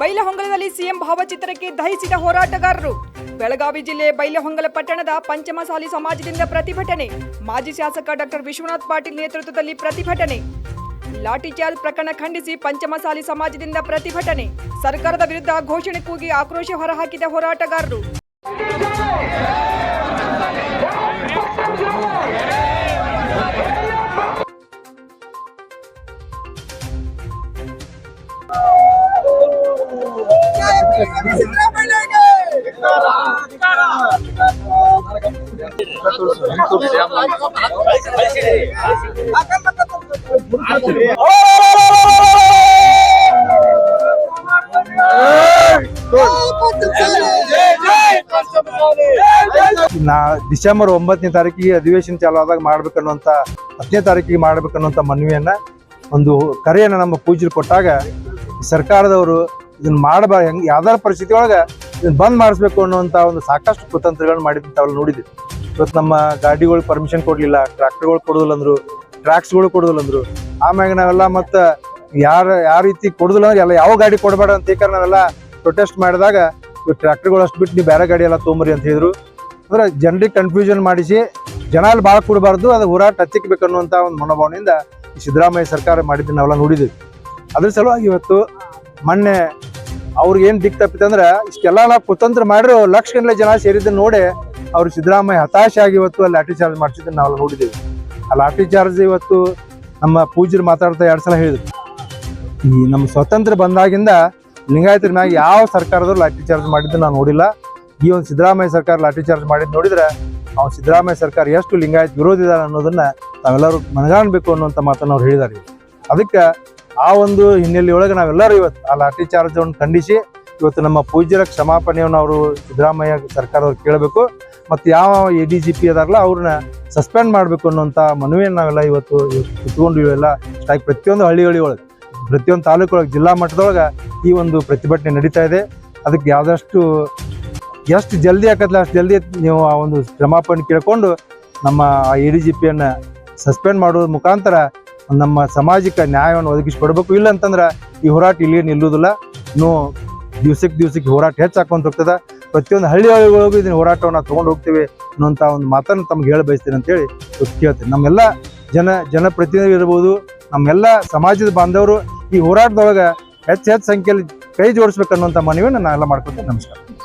ಬೈಲಹೊಂಗಲದಲ್ಲಿ CM ಭಾವಚಿತ್ರಕ್ಕೆ ದಹಿಸಿದ ಹೋರಾಟಗಾರರು. ಬೆಳಗಾವಿ ಜಿಲ್ಲೆ ಬೈಲಹೊಂಗಲ ಪಟ್ಟಣದ ಪಂಚಮಸಾಲಿ ಸಮಾಜದಿಂದ ಪ್ರತಿಭಟನೆ. ಮಾಜಿ ಶಾಸಕ ಡಾಕ್ಟರ್ ವಿಶ್ವನಾಥ್ ಪಾಟೀಲ್ ನೇತೃತ್ವದಲ್ಲಿ ಪ್ರತಿಭಟನೆ. ಲಾಠಿಚಾರ್ಜ್ ಪ್ರಕರಣ ಖಂಡಿಸಿ ಪಂಚಮಸಾಲಿ ಸಮಾಜದಿಂದ ಪ್ರತಿಭಟನೆ. ಸರ್ಕಾರದ ವಿರುದ್ಧ ಘೋಷಣೆ ಕೂಗಿ ಆಕ್ರೋಶ ಹೊರಹಾಕಿದ ಹೋರಾಟಗಾರರು. ನಾ ಡಿಸೆಂಬರ್ ಒಂಬತ್ತನೇ ತಾರೀಕಿಗೆ ಅಧಿವೇಶನ ಚಾಲು ಆದಾಗ ಮಾಡ್ಬೇಕನ್ನುವಂತ, ಹತ್ತನೇ ತಾರೀಕಿಗೆ ಮಾಡ್ಬೇಕನ್ನುವಂತ ಮನವಿಯನ್ನ ಒಂದು ಕರೆಯನ್ನ ನಮ್ಮ ಪೂಜೆ ಕೊಟ್ಟಾಗ ಸರ್ಕಾರದವರು ಇದನ್ನ ಮಾಡಬಾರ ಹೆಂಗ್ ಯಾವ್ದಾರ ಪರಿಸ್ಥಿತಿ ಒಳಗ ಇದನ್ನ ಬಂದ್ ಮಾಡಿಸ್ಬೇಕು ಅನ್ನುವಂತ ಒಂದು ಸಾಕಷ್ಟು ಕುತಂತ್ರಗಳನ್ನ ಮಾಡಿದ್ದು ತಾವೆಲ್ಲ ನೋಡಿದ್ವಿ. ಇವತ್ತು ನಮ್ಮ ಗಾಡಿಗಳು ಪರ್ಮಿಷನ್ ಕೊಡ್ಲಿಲ್ಲ ಟ್ರ್ಯಾಕ್ಟರ್ಗಳು ಕೊಡೋದಿಲ್ಲ ಅಂದ್ರು ಟ್ರ್ಯಾಕ್ಸ್ಗಳು ಕೊಡುದಿಲ್ಲ ಅಂದ್ರು ಆಮ್ಯಾಗ ನಾವೆಲ್ಲ ಮತ್ತ ಯಾರ, ಯಾವ ರೀತಿ ಕೊಡುದಿಲ್ಲ ಅಂದ್ರೆ ಎಲ್ಲ ಯಾವ ಗಾಡಿ ಕೊಡಬೇಡ ಅಂತ ಏಕಾರ ನಾವೆಲ್ಲ ಪ್ರೊಟೆಸ್ಟ್ ಮಾಡಿದಾಗ ಟ್ರ್ಯಾಕ್ಟರ್ಗಳು ಅಷ್ಟು ಬಿಟ್ಟು ನೀವು ಬೇರೆ ಗಾಡಿ ಎಲ್ಲ ತೊಗೊಂಬರಿ ಅಂತ ಹೇಳಿದ್ರು. ಅಂದ್ರೆ ಜನರಿಗೆ ಕನ್ಫ್ಯೂಷನ್ ಮಾಡಿಸಿ ಜನ ಅಲ್ಲಿ ಭಾಳ ಕೊಡಬಾರ್ದು, ಅದು ಹೋರಾಟ ಹಚ್ಚಿಕ್ಬೇಕು ಅನ್ನುವಂಥ ಒಂದು ಮನೋಭಾವನೆಯಿಂದ ಸಿದ್ದರಾಮಯ್ಯ ಸರ್ಕಾರ ಮಾಡಿದ್ದು ನಾವೆಲ್ಲ ನೋಡಿದ್ವಿ. ಅದ್ರ ಸಲುವಾಗಿ ಇವತ್ತು ಮೊನ್ನೆ ಅವ್ರಿಗೆ ಏನು ದಿಕ್ ತಪ್ಪಿತಂದ್ರೆ ಇಷ್ಟೆಲ್ಲ ನಾವು ಕುತಂತ್ರ ಮಾಡಿರೋ ಲಕ್ಷ ಗಂಟಲೆ ಜನ ಸೇರಿದ್ದನ್ನು ನೋಡಿ ಅವ್ರು ಸಿದ್ದರಾಮಯ್ಯ ಹತಾಶೆ ಆಗಿ ಇವತ್ತು ಲಾಠಿ ಚಾರ್ಜ್ ಮಾಡಿಸಿದ್ದನ್ನು ನಾವು ನೋಡಿದ್ದೀವಿ. ಆ ಲಾಠಿ ಚಾರ್ಜ್ ಇವತ್ತು ನಮ್ಮ ಪೂಜ್ಯರು ಮಾತಾಡ್ತಾ ಎರಡು ಸಲ ಹೇಳಿದ್ರು. ಈ ನಮ್ಮ ಸ್ವತಂತ್ರ ಬಂದಾಗಿಂದ ಲಿಂಗಾಯತರ ಮ್ಯಾಗ ಯಾವ ಸರ್ಕಾರದವ್ರು ಲಾಠಿ ಚಾರ್ಜ್ ಮಾಡಿದ್ದು ನಾವು ನೋಡಿಲ್ಲ. ಈ ಒಂದು ಸಿದ್ದರಾಮಯ್ಯ ಸರ್ಕಾರ ಲಾಠಿ ಚಾರ್ಜ್ ಮಾಡಿದ್ ನೋಡಿದ್ರೆ ಅವ್ನು ಸಿದ್ದರಾಮಯ್ಯ ಸರ್ಕಾರ ಎಷ್ಟು ಲಿಂಗಾಯತ್ ವಿರೋಧಿದಾರೆ ಅನ್ನೋದನ್ನ ತಾವೆಲ್ಲರೂ ಮನಗಾಣಬೇಕು ಅನ್ನುವಂಥ ಮಾತನ್ನು ಅವ್ರು ಹೇಳಿದ್ದಾರೆ ಅದಕ್ಕೆ ಆ ಒಂದು ಹಿನ್ನೆಲೆ ಒಳಗೆ ನಾವೆಲ್ಲರೂ ಇವತ್ತು ಆ ಲಾಠಿ ಚಾರ್ಜ್ ಅನ್ನು ಖಂಡಿಸಿ ಇವತ್ತು ನಮ್ಮ ಪೂಜ್ಯರ ಕ್ಷಮಾಪಣೆಯನ್ನು ಅವರು ಸಿದ್ದರಾಮಯ್ಯ ಸರ್ಕಾರದವ್ರು ಕೇಳಬೇಕು ಮತ್ತು ಯಾವ ಎ ಡಿ ಜಿ ಪಿ ಅದಾರಲ್ಲ ಅವ್ರನ್ನ ಸಸ್ಪೆಂಡ್ ಮಾಡಬೇಕು ಅನ್ನೋಂಥ ಮನವಿಯನ್ನು ನಾವೆಲ್ಲ ಇವತ್ತು ಕುತ್ಕೊಂಡು ಇವೆಲ್ಲ ಸ್ಟ್ರೈಕ್ ಪ್ರತಿಯೊಂದು ಹಳ್ಳಿ ಹಳ್ಳಿ ಒಳಗೆ ಪ್ರತಿಯೊಂದು ತಾಲೂಕು ಒಳಗೆ ಜಿಲ್ಲಾ ಮಟ್ಟದೊಳಗೆ ಈ ಒಂದು ಪ್ರತಿಭಟನೆ ನಡೀತಾ ಇದೆ. ಅದಕ್ಕೆ ಯಾವುದಷ್ಟು, ಎಷ್ಟು ಜಲ್ದಿ ಆಕತ್ಲ ಅಷ್ಟು ಜಲ್ದಿ ನೀವು ಆ ಒಂದು ಕ್ಷಮಾಪಣೆ ಕೇಳಿಕೊಂಡು ನಮ್ಮ ಎ ಡಿ ಜಿ ಪಿಯನ್ನು ಸಸ್ಪೆಂಡ್ ಮಾಡೋದ್ರ ಮುಖಾಂತರ ನಮ್ಮ ಸಮಾಜಕ್ಕೆ ನ್ಯಾಯವನ್ನು ಒದಗಿಸಿಕೊಡ್ಬೇಕು. ಇಲ್ಲ ಅಂತಂದ್ರೆ ಈ ಹೋರಾಟ ಇಲ್ಲಿ ನಿಲ್ಲುವುದಿಲ್ಲ. ಇನ್ನೂ ದಿವಸಕ್ಕೆ ದಿವ್ಸಕ್ಕೆ ಹೋರಾಟ ಹೆಚ್ಚಾಕೊಂತ ಹೋಗ್ತದೆ. ಪ್ರತಿಯೊಂದು ಹಳ್ಳಿ ಹಳ್ಳಿಗಳಿಗೂ ಇದನ್ನ ಹೋರಾಟವನ್ನು ತೊಗೊಂಡು ಹೋಗ್ತೀವಿ ಅನ್ನೋಂಥ ಒಂದು ಮಾತನ್ನು ತಮ್ಗೆ ಹೇಳ ಬಯಸ್ತೀನಿ ಅಂತೇಳಿ ಕೇಳ್ತೀನಿ. ನಮ್ಮೆಲ್ಲ ಜನ, ಜನಪ್ರತಿನಿಧಿ ಇರ್ಬೋದು, ನಮ್ಮೆಲ್ಲ ಸಮಾಜದ ಬಾಂಧವರು ಈ ಹೋರಾಟದೊಳಗೆ ಹೆಚ್ಚು ಹೆಚ್ಚು ಸಂಖ್ಯೆಯಲ್ಲಿ ಕೈ ಜೋಡಿಸ್ಬೇಕನ್ನುವಂಥ ಮನವಿಯನ್ನು ನಾವೆಲ್ಲ ಮಾಡ್ಕೊತೀನಿ ನಮಸ್ಕಾರ.